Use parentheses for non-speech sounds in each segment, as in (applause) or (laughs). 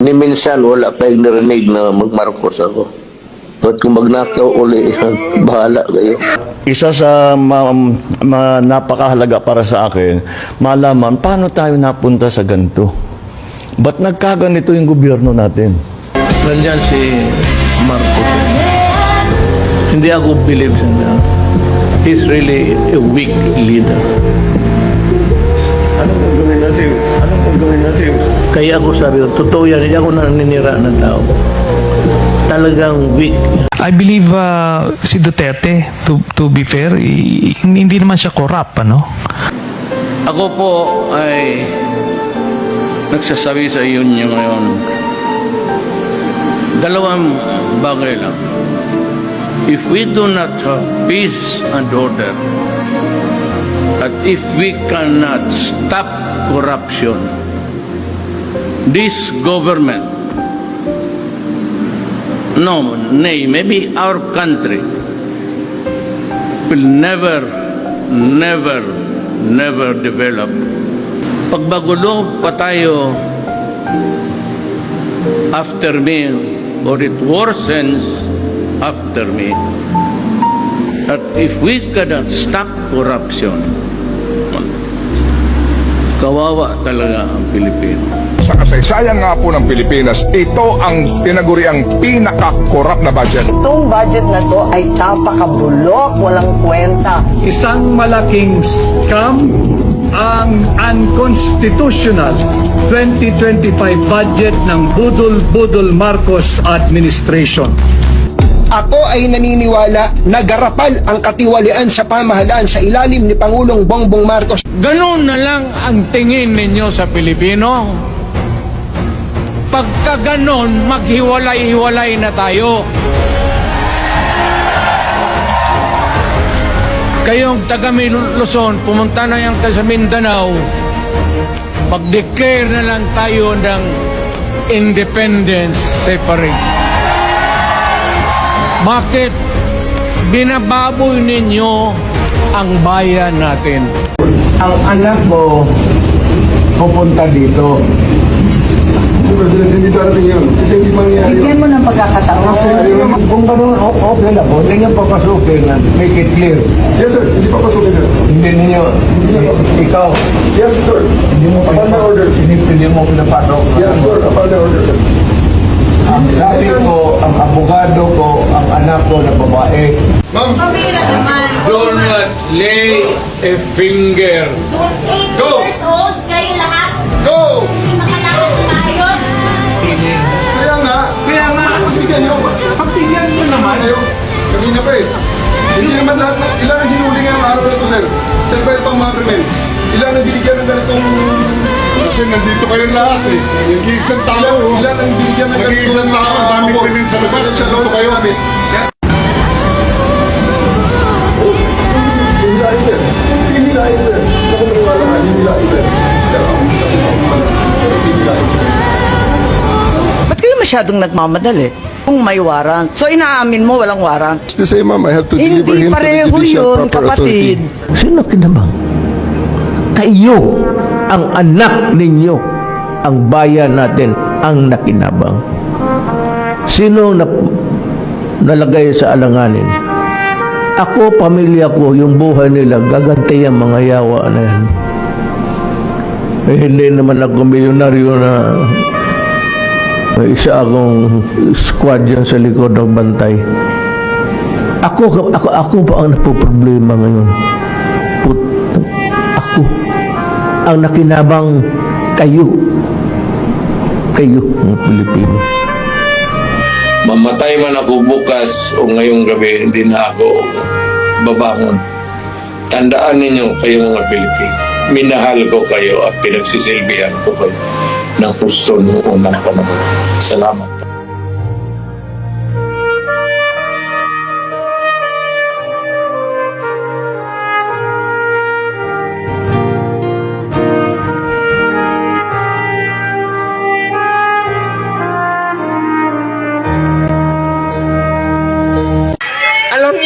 Ni minsan wala pa yung narinig na magmarkos ako. At kung magnakaw uli, (laughs) bahala kayo. Isa sa ma- ma- napakahalaga para sa akin, malaman paano tayo napunta sa ganito. Ba't nagkaganito yung gobyerno natin? Nandyan si Marcos. Hindi ako believe sa niya. He's really a weak leader. Anong gagawin natin? Anong? Kaya ako sabi ko, totoo yan, hindi ako naninira na tao. Talagang weak. I believe uh, si Duterte, to, to be fair, hindi naman siya corrupt, ano? Ako po ay nagsasabi sa iyo niyo ngayon, dalawang bagay lang. If we do not have peace and order, at if we cannot stop corruption, this government, no, nay, maybe our country will never, never, never develop. Pagbagulo pa tayo after me, or it worsens after me, that if we cannot stop corruption, kawawa talaga ang Pilipino. Sa kasaysayan nga po ng Pilipinas, ito ang tinaguriang pinaka-corrupt na budget. Itong budget na to ay tapakabulok, walang kwenta. isang malaking scam ang unconstitutional 2025 budget ng Budol-Budol Marcos administration. Ako ay naniniwala na garapal ang katiwalian sa pamahalaan sa ilalim ni Pangulong Bongbong Marcos. Ganun na lang ang tingin ninyo sa Pilipino. Pagka ganon, maghiwalay-hiwalay na tayo. Kayong taga Luzon, pumunta na yan kayo sa Mindanao, mag-declare na lang tayo ng independence separate. Bakit binababoy ninyo ang bayan natin? ang anak mo pupunta dito. Bigyan mo ng pagkakataon. Kung gano'n, o- okay lang po. Hindi niyo papasukin na make it clear. Yes sir, hindi pa pasukin sir. Hindi ninyo, ikaw, Yes sir, hindi mo order. Hindi, hindi mo pinapasok. sir, upon the order sir. Ang sabi ko, ang abogado ko, ang anak ko na babae, Do not lay a finger. 18 Go! years old, kayo lahat. Go! Krimen. Ilan ang binigyan ng ganitong... Kasi nandito kayo lahat eh. Nag-iisang tao. Ilan, ilan ang binigyan ng ganitong... Nag-iisang tao, ang dami krimen sa labas. Nandito kayo. Ba't kayo masyadong nagmamadali? Kung may warrant. So inaamin mo walang warrant. It's the same ma'am. I have to deliver Hindi him to the judicial yun, proper authority. kapatid. Sino kinabang? Kayo, ang anak ninyo, ang bayan natin, ang nakinabang. Sino na, nalagay sa alanganin? Ako, pamilya ko, yung buhay nila, gaganti ang mga yawa na yan. Eh, hindi naman ako milyonaryo na may isa akong squad yan sa likod ng bantay. Ako, ako, ako pa ang napoproblema ngayon. Ang nakinabang kayo. Kayo, mga Pilipino. Mamatay man ako bukas o ngayong gabi, hindi na ako babangon. Tandaan ninyo kayo mga Pilipino. Minahal ko kayo at pinagsisilbihan ko kayo ng gusto noong unang panahon. Salamat.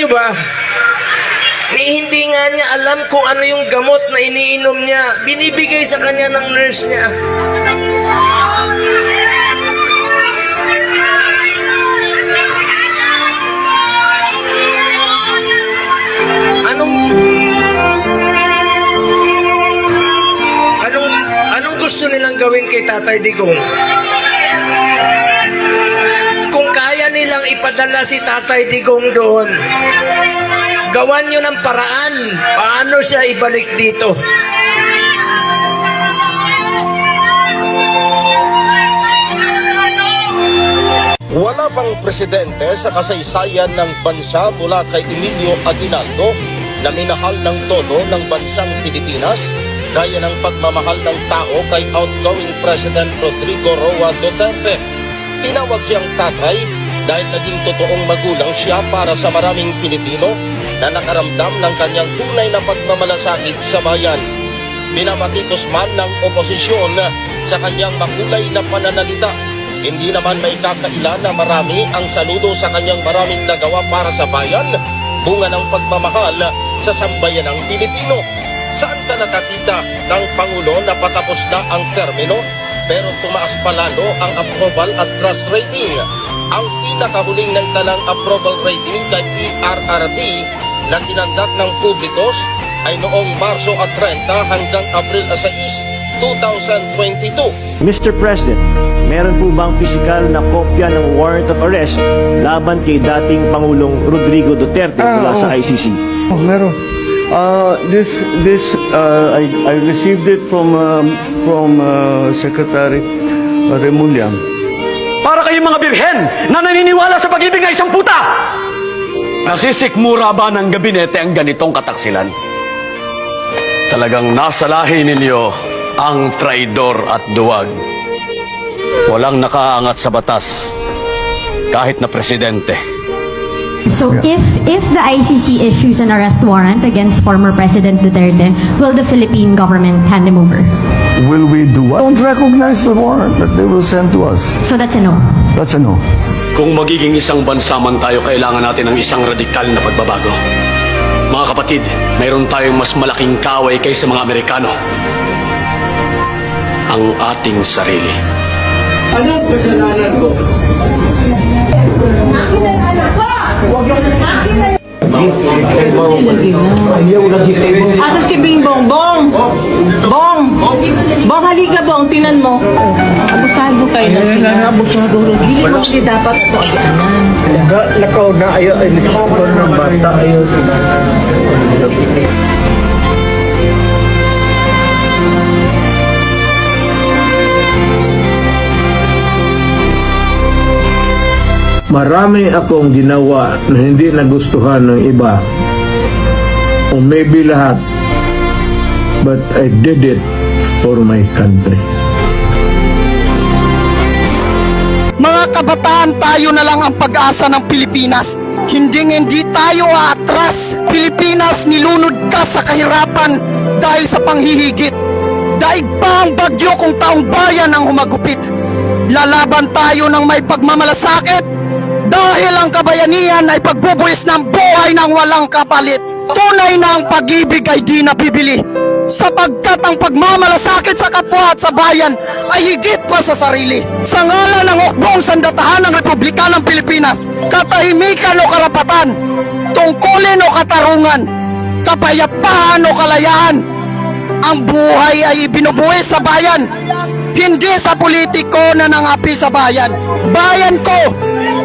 nyo ba? Ni hindi nga niya alam kung ano yung gamot na iniinom niya. Binibigay sa kanya ng nurse niya. Anong Anong anong gusto nilang gawin kay Tatay Digong? Nilang ipadala si Tatay Digong doon, gawan nyo ng paraan paano siya ibalik dito. Wala pang presidente sa kasaysayan ng bansa mula kay Emilio Aguinaldo na minahal ng todo ng bansang Pilipinas gaya ng pagmamahal ng tao kay outgoing President Rodrigo Roa Duterte. Tinawag siyang tatay dahil naging totoong magulang siya para sa maraming Pilipino na nakaramdam ng kanyang tunay na pagmamalasakit sa bayan. Binabatikos man ng oposisyon sa kanyang makulay na pananalita hindi naman may kakaila na marami ang saludo sa kanyang maraming nagawa para sa bayan, bunga ng pagmamahal sa sambayan ng Pilipino. Saan ka nakakita ng Pangulo na patapos na ang termino pero tumaas pa lalo ang approval at trust rating? Ang pinakahuling na italang approval rating kay PRRD na tinanggap ng publikos ay noong Marso at 30 hanggang Abril 6, 2022. Mr. President, meron po bang pisikal na kopya ng warrant of arrest laban kay dating Pangulong Rodrigo Duterte mula sa ICC? Oh, meron. Uh, this this uh, I I received it from um, from uh, Secretary Remulla. Para kayong mga birhen na naniniwala sa pag-ibig ng isang puta! Nasisikmura ba ng gabinete ang ganitong kataksilan? Talagang nasa lahi ninyo ang traidor at duwag. Walang nakaangat sa batas, kahit na presidente. So if if the ICC issues an arrest warrant against former President Duterte, will the Philippine government hand him over? Will we do what? Don't recognize the warrant that they will send to us. So that's a no. That's a no. Kung magiging isang bansa man tayo, kailangan natin ng isang radikal na pagbabago. Mga kapatid, mayroon tayong mas malaking kaway kaysa mga Amerikano. Ang ating sarili. Anong kasalanan ko? Asa si Bing Bong? Bong! Bong! Bong, halika Bong, tinan mo. Abusado kayo na sila. Abusado rin. Dili mo hindi dapat ito agyanan. Lakaw na ayaw, ay lakaw ng bata, ayaw sila. Marami akong ginawa na hindi nagustuhan ng iba. O maybe lahat. But I did it for my country. Mga kabataan, tayo na lang ang pag-asa ng Pilipinas. Hindi hindi tayo aatras. Pilipinas, nilunod ka sa kahirapan dahil sa panghihigit. Daig pa ang bagyo kung taong bayan ang humagupit. Lalaban tayo ng may pagmamalasakit dahil ang kabayanihan ay pagbubuhis ng buhay ng walang kapalit. Tunay na ang pag-ibig ay di napibili. Sapagkat ang pagmamalasakit sa kapwa at sa bayan ay higit pa sa sarili. Sa ngalan ng hukbong sandatahan ng Republika ng Pilipinas, katahimikan o karapatan, tungkulin o katarungan, kapayapaan o kalayaan, ang buhay ay ibinubuhis sa bayan, hindi sa politiko na nangapi sa bayan. Bayan ko,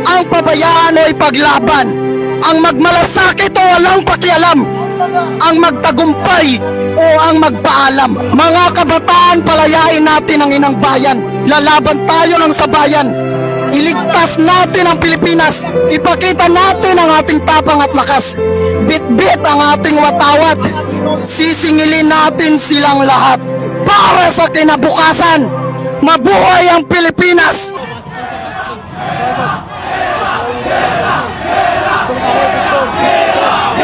ang pabayaan o ipaglaban, ang magmalasakit o walang pakialam, ang magtagumpay o ang magpaalam. Mga kabataan, palayain natin ang inang bayan. Lalaban tayo ng sabayan. Iligtas natin ang Pilipinas. Ipakita natin ang ating tapang at lakas. Bit-bit ang ating watawat. Sisingilin natin silang lahat. Para sa kinabukasan, mabuhay ang Pilipinas!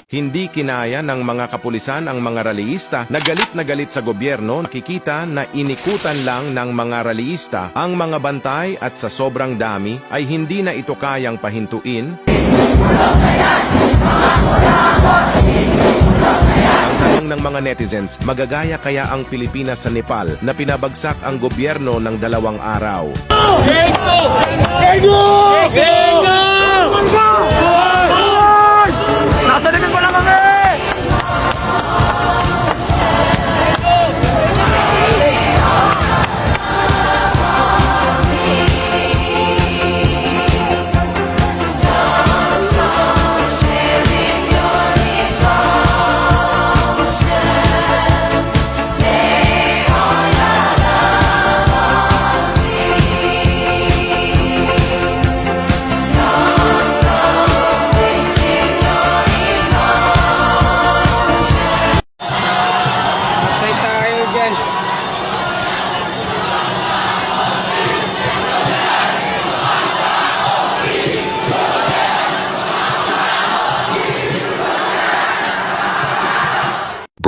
Hindi kinaya ng mga kapulisan ang mga rallyista na galit na galit sa gobyerno. Nakikita na inikutan lang ng mga rallyista ang mga bantay at sa sobrang dami ay hindi na ito kayang pahintuin. Ang tanong ng mga netizens, magagaya kaya ang Pilipinas sa Nepal na pinabagsak ang gobyerno ng dalawang araw? Nasa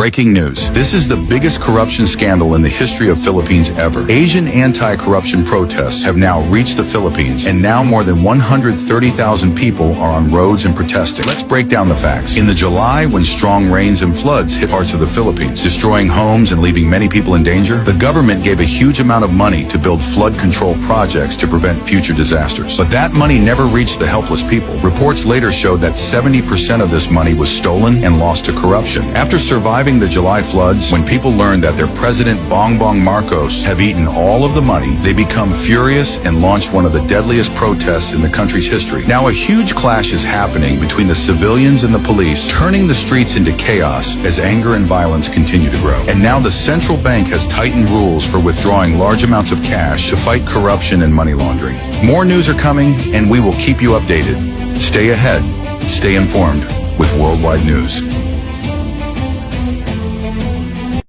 Breaking news. This is the biggest corruption scandal in the history of Philippines ever. Asian anti-corruption protests have now reached the Philippines, and now more than 130,000 people are on roads and protesting. Let's break down the facts. In the July, when strong rains and floods hit parts of the Philippines, destroying homes and leaving many people in danger, the government gave a huge amount of money to build flood control projects to prevent future disasters. But that money never reached the helpless people. Reports later showed that 70% of this money was stolen and lost to corruption. After surviving the July floods, when people learned that their president Bongbong Marcos have eaten all of the money, they become furious and launch one of the deadliest protests in the country's history. Now a huge clash is happening between the civilians and the police, turning the streets into chaos as anger and violence continue to grow. And now the central bank has tightened rules for withdrawing large amounts of cash to fight corruption and money laundering. More news are coming and we will keep you updated. Stay ahead, stay informed with Worldwide News.